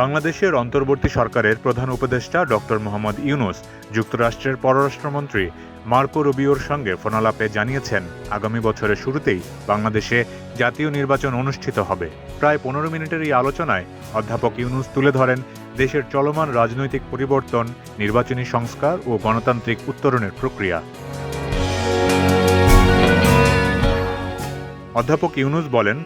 বাংলাদেশের অন্তর্বর্তী সরকারের প্রধান উপদেষ্টা ডক্টর মোহাম্মদ ইউনুস, যুক্তরাষ্ট্রের পররাষ্ট্রমন্ত্রী মার্কো রুবিওর সঙ্গে ফোনালাপে জানিয়েছেন, আগামী বছরের শুরুতেই বাংলাদেশে জাতীয় নির্বাচন অনুষ্ঠিত হবে। প্রায় পনেরো মিনিটের এই আলোচনায় অধ্যাপক ইউনুস তুলে ধরেন, দেশের চলমান রাজনৈতিক পরিবর্তন, নির্বাচনী সংস্কার ও গণতান্ত্রিক উত্তরণের প্রক্রিয়া। অধ্যাপক ইউনুস বলেন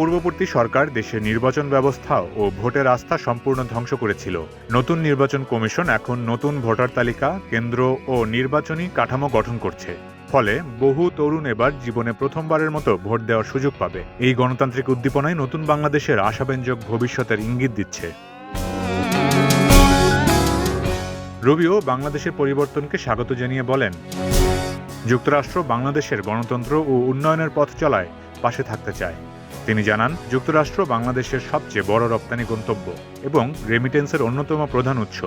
পূর্ববর্তী সরকার দেশের নির্বাচন ব্যবস্থা ও ভোটের আস্থা সম্পূর্ণ ধ্বংস করেছিল। নতুন নির্বাচন কমিশন এখন নতুন ভোটার তালিকা, কেন্দ্র ও নির্বাচনী কাঠামো গঠন করছে। ফলে বহু তরুণ এবার জীবনে প্রথমবারের মতো ভোট দেওয়ার সুযোগ পাবে। এই গণতান্ত্রিক উদ্দীপনায় নতুন বাংলাদেশের আশাব্যঞ্জক ভবিষ্যতের ইঙ্গিত দিচ্ছে। রবিও বাংলাদেশের পরিবর্তনকে স্বাগত জানিয়ে বলেন, যুক্তরাষ্ট্র বাংলাদেশের গণতন্ত্র ও উন্নয়নের পথ চলায় পাশে থাকতে চায়। তিনি জানান, যুক্তরাষ্ট্র বাংলাদেশের সবচেয়ে বড় রপ্তানি গন্তব্য এবং রেমিটেন্সের অন্যতম প্রধান উৎস,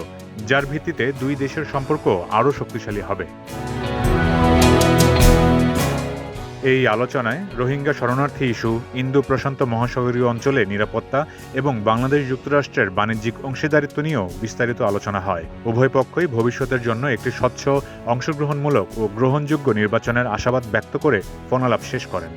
যার ভিত্তিতে দুই দেশের সম্পর্ক আরও শক্তিশালী হবে। এই আলোচনায় রোহিঙ্গা শরণার্থী ইস্যু, ইন্দো প্রশান্ত মহাসাগরীয় অঞ্চলে নিরাপত্তা এবং বাংলাদেশ যুক্তরাষ্ট্রের বাণিজ্যিক অংশীদারিত্ব নিয়েও বিস্তারিত আলোচনা হয়। উভয় পক্ষই ভবিষ্যতের জন্য একটি স্বচ্ছ, অংশগ্রহণমূলক ও গ্রহণযোগ্য নির্বাচনের আশাবাদ ব্যক্ত করে ফোনালাপ শেষ করেন।